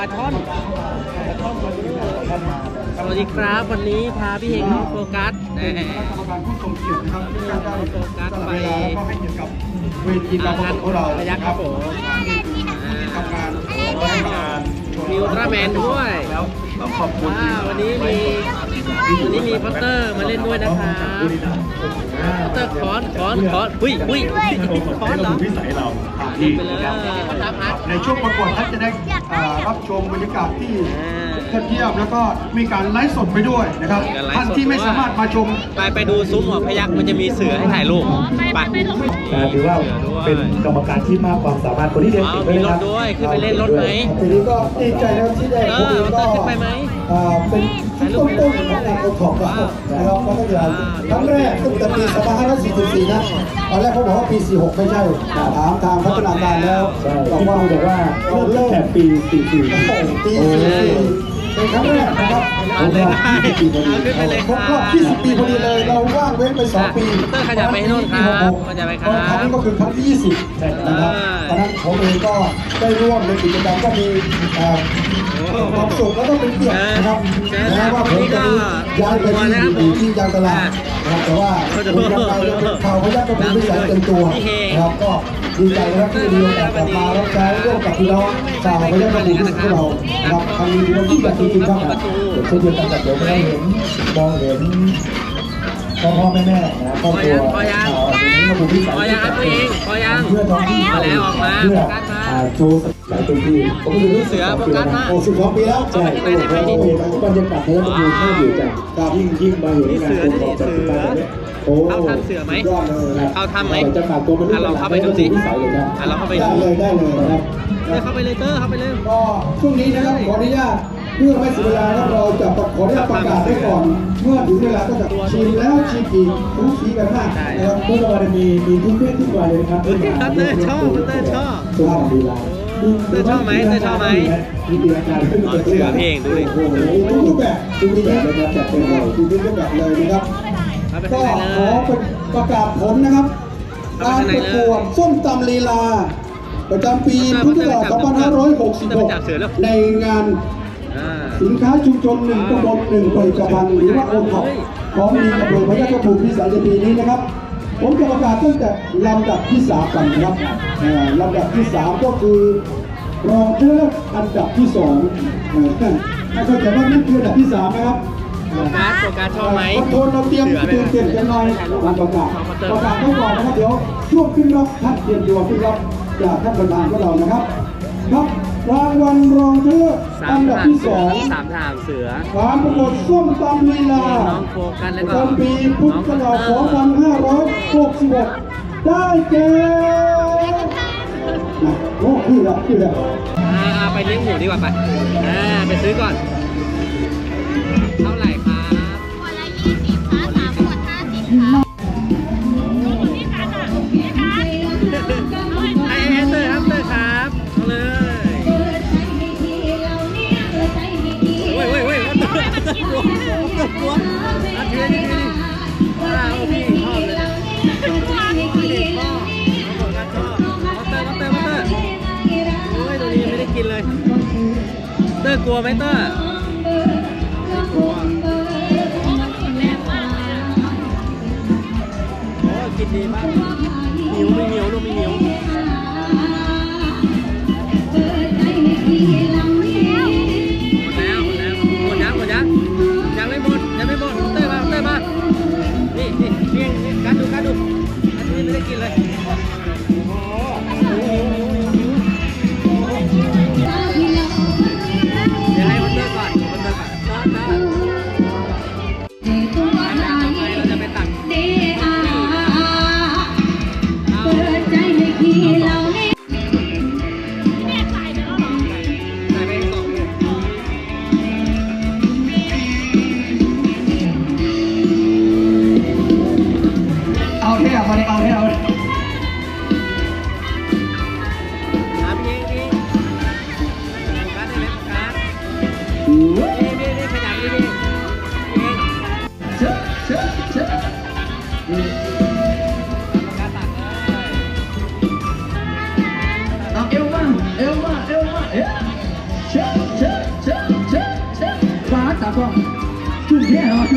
ลาช่อนสวัสดีครับวันนี้พาพี่เฮงน้องโฟกัสแหมคณะกรรมการผู้ทรงเกียรตินะครับที่ได้โฟกัสสละไปเวลาแล้วก็ให้เกียรติกับเวทีการประกวดของเราพยักครับผมทำงานให้งานมีอุลตร้าแมนด้วย แล้วต้องขอบคุณว้าววันนี้มีวันนี้มีพัตเตอร์มาเล่นด้วยนะครับพัตเตอร์คอนคอนคอนอุ้ยอุ้ยคอนเหรอวิสัยเราเล่นไปเลยครับพัดในช่วงประกวดท่านจะได้อ่ารับชมบรรยากาศที่ยอด เยี่ยมแล้วก็มีการไลฟ์สดไปด้วยนะครับท่านที่ไม่สามารถมาชม ไปไปดูซุ้มหัวพยักมันจะมีเสือให้ถ่ายรูปไป นะถือว่าเป็นกรรมการที่มากความสามารถคนที่เรียนว้าวเก่งมีด้วยรนะถครับด้วยขึ้นไปเล่นรถไหมทีนี้ก็ดีใจนะครับที่ได้เอพวกอนี้มันก็จะขึ้นไปไหมอ่าเป็นชุดต้นๆของแหล่งโอท็อปนะครับนะครับก็ต้องอย่างครั้งแรกตั้งแต่ปี2544 นะตอนแรกเขาบอกว่าปี 46 ไม่ใช่ถามทางพัฒนาการแล้วใช่บอกที่ว่าครูบอกว่าเราเริ่เริ่มมแต่ปี44ปีโอ้44 เป็นครั้งแรกนะครับเอาเลยได้เอาขึ้นไปเลยครบรอบ20 ปีพอดีเลยเราว่างเว้นไป 2 ปีเตอร์ขยับไปให้โน่นครับขยับไปครับครั้งนี้ก็คือครั้งที่ 20 นะครับเพราะฉะนั้นผมเองก็ได้ร่วมในกิจกรรมก็มีความสุขแล้วก็เป็นเกียรตินะครับแม้ว่าผมจะย้ายไปที่อยู่ที่ยางตลาดนะครับแต่ว่าผมยังไงยังเป็นข่าวพยัคฆ์ก็เป็นวิสัยเต็มตัวนะครับก็ ดีใจนะครับที่มีโอกาสกลับมารับใช้ร่วมกับพี่น้องชาวพยัคฆ์กระบุพวกเรานะครับครั้งนี้ถือว่ายิ่งใหญ่จริงๆครับเช่นเดียวกันกับผมได้เห็นมองเห็นพ่อพ่อแม่แม่นะครอบครัวพอยังชาวนี้มาดูวิสัยพอยังครับตัวเองพอยังเพื่อท้องที่พอแล้วออกมาเพื่อโฟกัสมาอ่าโชว์หลายเต็มที่ผมก็ดูรู้สึกเสือโฟกัสมาโอ้สิบสองปีแล้วใช่โอ้โหบรรยากาศในรัฐมนตรีน่าอยู่จังครับยิ่งยิ่งมาเห็นงานโปรโมทจากที่บ้าแบบนี้ เข้าทำเสือไหมยอดเลยเข้าทำไหมจะฝากตัวมันอะลองเข้าไปดูสิวิสัยเลยนะอะเราเข้าไปได้ดูเลยได้เลยนะครับเตอร์เข้าไปเลยเตอร์เข้าไปเลยก็ช่วงนี้นะครับขออนุญาตเพื่อไม่เสียเวลาครับเราจะขออนุญาตประกาศไว้ก่อน เมื่อถึงเวลาก็จะชิมแล้วชิมอีกทุกทีกันมากนะครับเมื่อวานมีมีทุกเพศทุกวัยเลยนะครับเฮ้ยพัตเตอร์ชอบพัตเตอร์ชอบชอบดีลาเตอร์ชอบไหมเตอร์ชอบไหมมีตีลังกาขึ้นเอาเสือพี่เองดูดิโอ้โหทุกรูปแบบดูดีแบบเลยครับจัดเต็มเลยทุกรูปแบบเลยนะครับเอา ไปก็ข้างในขเลอย ประกาศผลนะครับเอาการไปปข้างในระเลยกวดส้มตำลีลา ประจำปีพุทธศักราชเตอร์ไปจับเสือแล้ว2566 ในงาน อ่า สินค้าชุมชนหนึ่งตำบลหนึ่งผลิตภัณฑ์หรือว่าโอท็อปของดีอำเภอพยัคฆภูมิพิสัยในปีนี้นะครับ ผมจะประกาศตั้งแต่ลำดับที่สามก่อนนะครับเอ่อลำดับที่สามก็คือรองชนะเลิศอันดับที่สองเอ่อให้เข้าใจว่านั่นคืออันดับที่สามนะครับ โฟกัสโฟกัสชอบไหมขอโทษเราเตรียมเสือเตรียมเตรียมกันหน่อยวันประกาศประกาศไว้ก่อนนะครับเดี๋ยวช่วงขึ้นรับท่านเตรียมตัวขึ้นรับจากท่านประธานของเรานะครับครับรางวัลรองชนะเลิศสาอัมนดับทางที่เสืสอองสามทางเสือการประกวดส้มตำลีลาน้องโฟกัสแล้วก็ประจำปีพุทธศักราชน้องพัตเตอร์2566ได้แก่นะโอ้คือแล้วคือแล้วอ่าเอาไปเลี้ยงหมูดีกว่าไปอ่าไปซื้อก่อน วัตเตอร์กลัวอะถือดีดีอ่าโอ้พี่ชอบเลยนะพี่ชอบเอาหมดกันชอบวัตเตอร์วัตเตอร์วัตเตอร์โอ้ยตัวนี้ยังไม่ได้กินเลย เตอร์กลัวไหมเตอร์ไม่กลัวโอ้กินดีมากเหิวไม่เหิวลูกไม่เหิวหม เชิญเชิญเชิญเชิญเฟ้าตากล้อจุดแน่นอน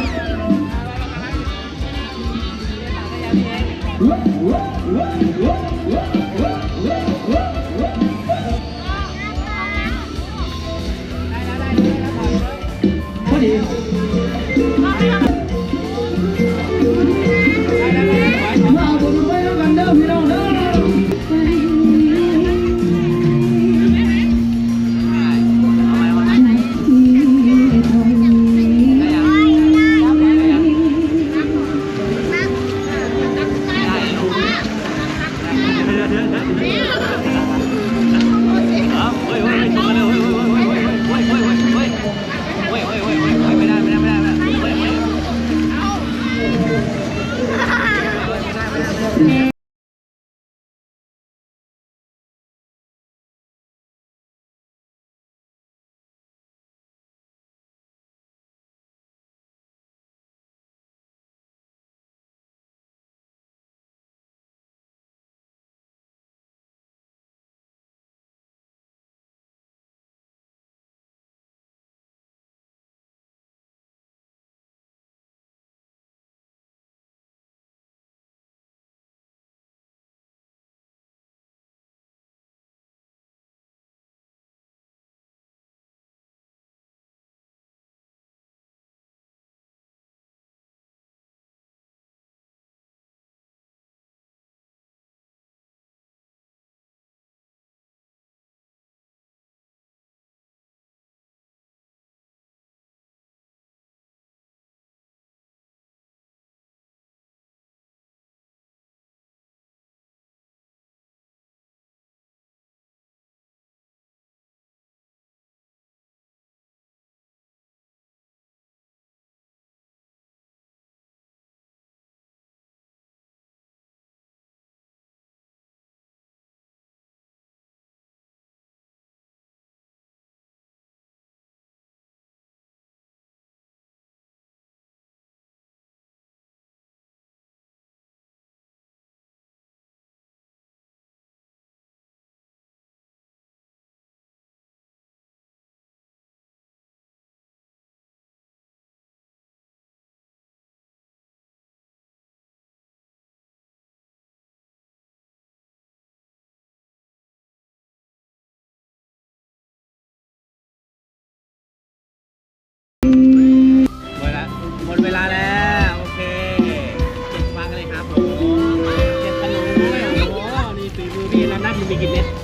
kịp nè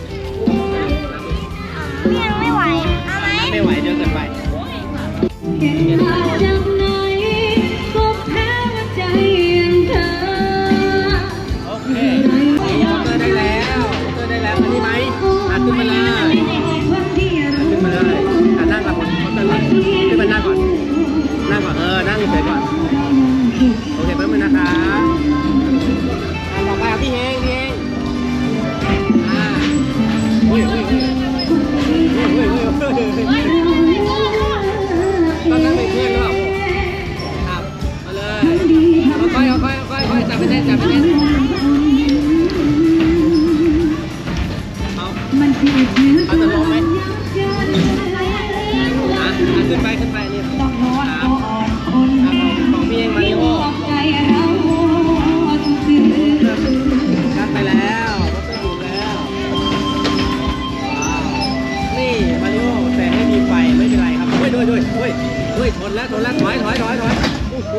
นแล้วชนแล้วถอยถอยถอยถอยโอ้โห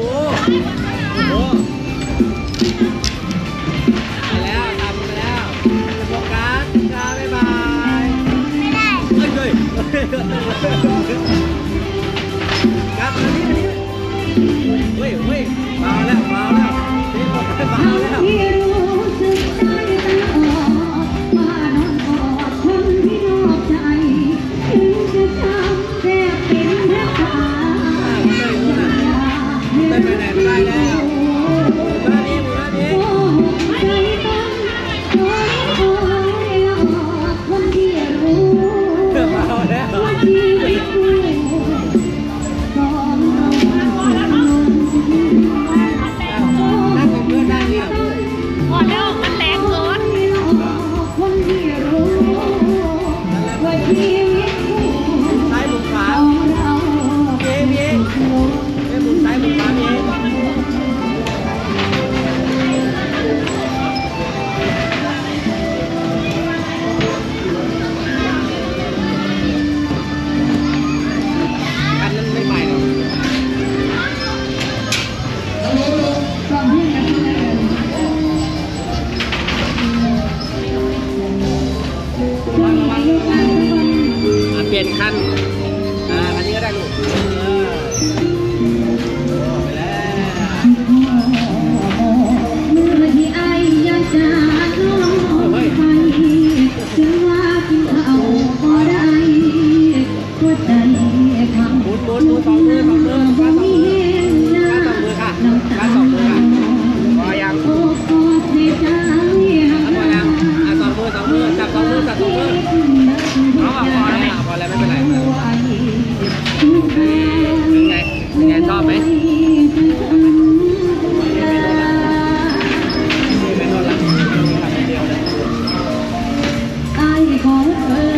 เปลี่ยนขั้นอ่าคันนี้ก็ได้ลูกเออไปแล้ว เมื่อที่ไอยังจา home.